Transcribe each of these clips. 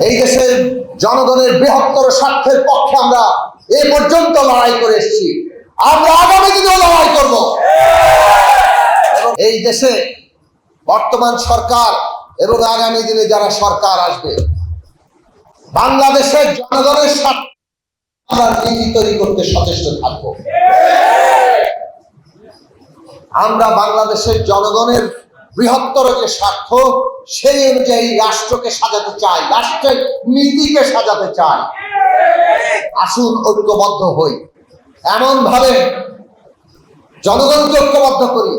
এই দেশের জনগণের বৃহত্তর স্বার্থের পক্ষে আমরা এ পর্যন্ত লড়াই করে এসেছি। আমরা আগামী দিনেও লড়াই করব। এই দেশে বর্তমান সরকার এবং আগামী দিনে যারা সরকার আসবে, বাংলাদেশের জনগণের স্বার্থ আমরা নীতি তৈরি করতে সচেষ্ট থাকব। আমরা বাংলাদেশের জনগণের বৃহত্তর যে স্বার্থ, সেই অনুযায়ী রাষ্ট্রকে সাজাতে চায়, রাষ্ট্রের নীতিকে সাজাতে চায়। আসুন ঐক্যবদ্ধ হই। এমন ভাবে জনগণকে ঐক্যবদ্ধ করি।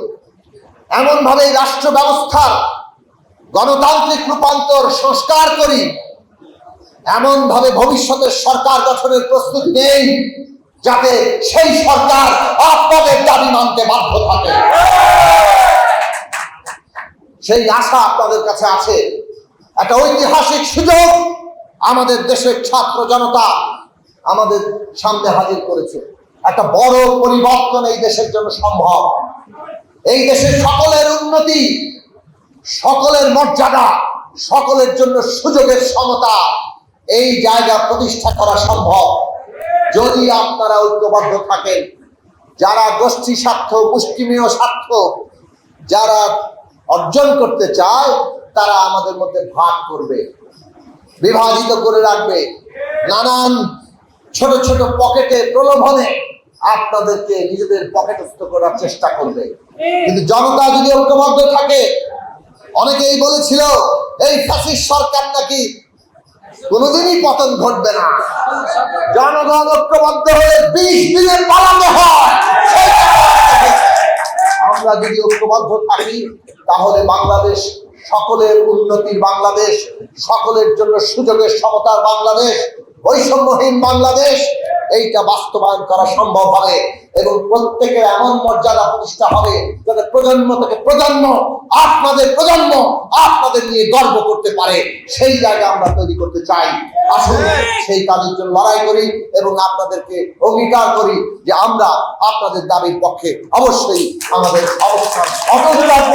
এমন ভাবে রাষ্ট্র ব্যবস্থার গণতান্ত্রিক রূপান্তর সংস্কার করি। এমন ভাবে ভবিষ্যতের সরকার গঠনের প্রস্তুতি নেই, যাতে সেই সরকার আপনাদের দাবি মানতে বাধ্য থাকে। সেই আশা আপনাদের কাছে আছে। একটা ঐতিহাসিক সুযোগ আমাদের দেশের ছাত্র জনতা আমাদের সামনে হাজির করেছে। একটা বড় পরিবর্তন এই দেশের জন্য সম্ভব। এই দেশের সকলের উন্নতি, সকলের মর্যাদা, সকলের জন্য সুযোগের সমতা, এই জায়গা প্রতিষ্ঠা করা সম্ভব। যদি আপনারা ঐক্যবদ্ধ থাকেন, যারা গোষ্ঠী স্বার্থ মুষ্টিমেয় স্বার্থ, যারা অর্জন করতে চায়, তারা আমাদের মধ্যে ভাগ করবে, বিভাজিত করে রাখবে। নানান ছোট ছোট পকেটে প্রলোভনে আপনাদেরকে নিজেদের পকেটস্থ করার চেষ্টা করবে। কিন্তু জনতা যদি ঐক্যবদ্ধ থাকে, অনেকেই বলেছিল, এই ফ্যাসিস্ট সরকার নাকি কোনোদিনই পতন ঘটবে না। জনগণ ঐক্যবদ্ধ হয়ে বিশ দিনের পালাতে হয়। আমরা যদি ঐক্যবদ্ধ থাকি, তাহলে বাংলাদেশ সকলের উন্নতির বাংলাদেশ, সকলের জন্য সুযোগের সমতার বাংলাদেশ, বৈষম্যহীন বাংলাদেশ এইটা বাস্তবায়ন করা সম্ভব হবে এবং প্রত্যেকের এমন মর্যাদা প্রতিষ্ঠা হবে যাতে প্রজন্ম থেকে প্রজন্ম, আপনাদের প্রজন্ম আপনাদের নিয়ে গর্ব করতে পারে। সেই জায়গা আমরা তৈরি করতে চাই। আসুন সেই কাজের জন্য লড়াই করি এবং আপনাদেরকে অঙ্গীকার করি যে আমরা আপনাদের দাবির পক্ষে অবশ্যই আমাদের অবস্থান অটল রাখব